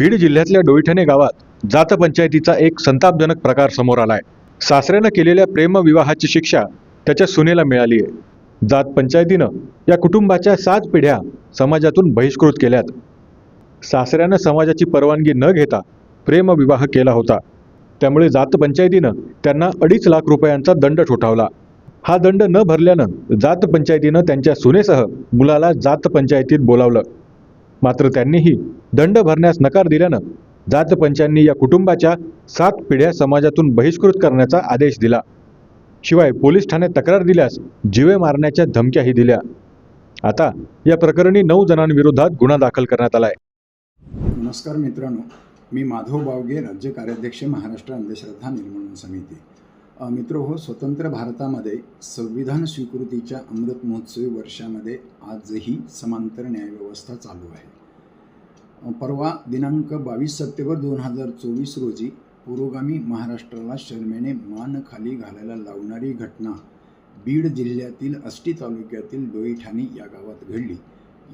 बीड जिल्ह्यातल्या डोईठणे गावात जात पंचायतीचा एक संतापजनक प्रकार समोर आलाय. सासऱ्यानं केलेल्या प्रेमविवाहाची शिक्षा त्याच्या सुनेला मिळाली आहे. जात पंचायतीनं या कुटुंबाच्या सात पिढ्या समाजातून बहिष्कृत केल्यात. सासऱ्यानं समाजाची परवानगी न घेता प्रेमविवाह केला होता. त्यामुळे जात पंचायतीनं त्यांना अडीच लाख रुपयांचा दंड ठोठावला. हा दंड न भरल्यानं जात पंचायतीनं त्यांच्या सुनेसह मुलाला जात पंचायतीत बोलावलं. मात्र त्यांनीही दंड भरण्यास नकार दिल्यानं जातपंचांनी या कुटुंबाच्या सात पिढ्या समाजातून बहिष्कृत करण्याचा आदेश दिला. शिवाय पोलीस ठाण्यात तक्रार दिल्यास जीवे मारण्याच्या धमक्याही दिल्या. आता या प्रकरणी नऊ जणांविरोधात गुन्हा दाखल करण्यात आलाय. नमस्कार मित्रांनो मी माधव बावगे राज्य कार्याध्यक्ष महाराष्ट्र अंधश्रद्धा निर्मूलन समिती. मित्र हो स्वतंत्र भारतामध्ये संविधान स्वीकृतीच्या अमृत महोत्सवी वर्षामध्ये आजही समांतर न्यायव्यवस्था चालू आहे. परवा दिनांक बावीस सप्टेंबर दोन हजार चोवीस रोजी पुरोगामी महाराष्ट्राला शर्मेने मान खाली घालायला लावणारी घटना बीड जिल्ह्यातील अष्टी तालुक्यातील डोईठाणी या गावात घडली.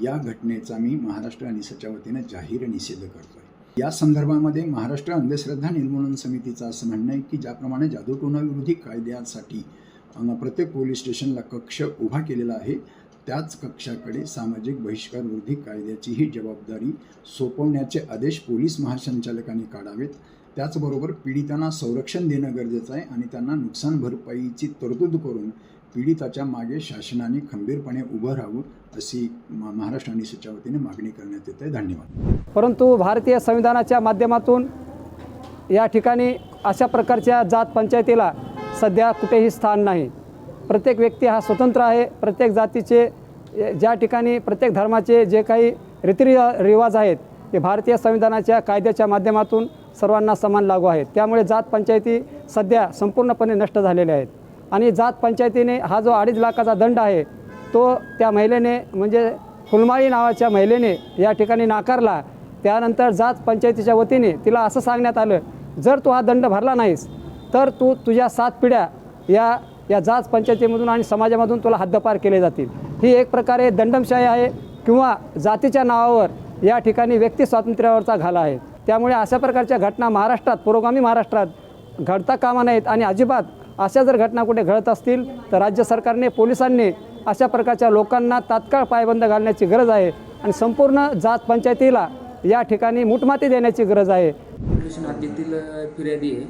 या घटनेचा मी महाराष्ट्र अनिसच्या वतीने जाहीर निषेध करतोय. या संदर्भामध्ये महाराष्ट्र अंधश्रद्धा निर्मूलन समितीचं असं म्हणणं आहे की ज्याप्रमाणे जादूटोणाविरोधी कायद्यासाठी प्रत्येक पोलीस स्टेशनला कक्ष उभा केलेला आहे त्याच कक्षाकडे सामाजिक बहिष्कार विरोधी कायद्याचीही जबाबदारी सोपवण्याचे आदेश पोलीस महासंचालकांनी काढावेत. त्याचबरोबर पीडितांना संरक्षण देणं गरजेचं आहे आणि त्यांना नुकसान भरपाईची तरतूद करून पीडिताच्या मागे शासनाने खंबीरपणे उभं राहावं अशी म- महाराष्ट्र अनिसच्या वतीने मागणी करण्यात येते. धन्यवाद. परंतु भारतीय संविधानाच्या माध्यमातून या ठिकाणी अशा प्रकारच्या जात पंचायतीला सध्या कुठेही स्थान नाही. प्रत्येक व्यक्ती हा स्वतंत्र आहे. प्रत्येक जातीचे ज्या ठिकाणी प्रत्येक धर्माचे जे काही रीतिरिवा रिवाज आहेत ते भारतीय संविधानाच्या कायद्याच्या माध्यमातून सर्वांना समान लागू आहेत. त्यामुळे जात पंचायती सध्या संपूर्णपणे नष्ट झालेल्या आहेत. आणि जात पंचायतीने हा जो अडीच लाखाचा दंड आहे तो त्या महिलेने म्हणजे फुलमाळी नावाच्या महिलेने या ठिकाणी नाकारला. त्यानंतर जात पंचायतीच्या वतीने तिला असं सांगण्यात आलं जर तू हा दंड भरला नाहीस तर तू तुझ्या सात पिढ्या या या जात पंचायतीमधून आणि समाजामधून तुला हद्दपार केले जातील. ही एक प्रकारे दंडमशाही आहे किंवा जातीच्या नावावर या ठिकाणी व्यक्ती स्वातंत्र्यावरचा घाला आहे. त्यामुळे अशा प्रकारच्या घटना महाराष्ट्रात पुरोगामी महाराष्ट्रात घडता कामा नाहीत आणि अजिबात अशा जर घटना कुठे घडत असतील तर राज्य सरकारने पोलिसांनी अशा प्रकारच्या लोकांना तात्काळ पायबंद घालण्याची गरज आहे आणि संपूर्ण जात पंचायतीला या ठिकाणी मुठमाती देण्याची गरज आहे. हद्दीतील फिर्यादी आहे.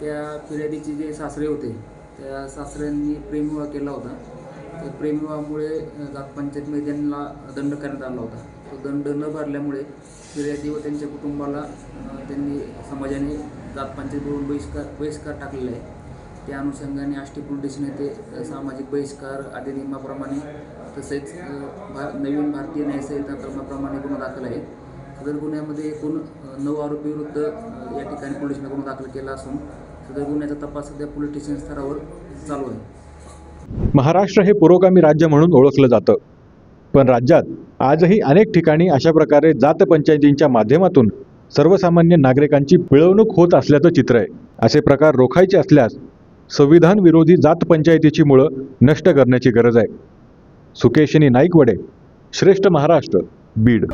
त्या फिर्यादीचे जे सासरे होते त्या सासऱ्यांनी प्रेमविवाह केला होता. त्या प्रेमविवाहामुळे अ, जात पंचायतमध्ये त्यांना दंड करण्यात आला होता. तो दंड न भरल्यामुळे फिर्यादी व त्यांच्या कुटुंबाला त्यांनी समाजाने जात पंचायतीवरून बहिष्कार बहिष्कार टाकलेला आहे. त्या अनुषंगाने आष्टी पोलीस येथे सामाजिक बहिष्कार अधिनियमाप्रमाणे तसेच भा नवीन भारतीय न्यायसंहिता कलमाप्रमाणे गुन्हा दाखल आहे. सदर गुन्ह्यामध्ये एकूण नऊ आरोपीविरुद्ध या ठिकाणी पोलिसांनी गुन्हा दाखल केला असून सदर गुन्ह्याचा तपास सध्या पोलीस स्टेशन स्तरावर चालू आहे. महाराष्ट्र हे पुरोगामी राज्य म्हणून ओळखलं जातं. पण राज्यात आजही अनेक ठिकाणी अशा प्रकारे जात पंचायतींच्या माध्यमातून सर्वसामान्य नागरिकांची पिळवणूक होत असल्याचं चित्र आहे. असे प्रकार रोखायचे असल्यास संविधान विरोधी जात पंचायतीची मुळं नष्ट करण्याची गरज आहे. सुकेशिनी नाईकवडे श्रेष्ठ महाराष्ट्र बीड.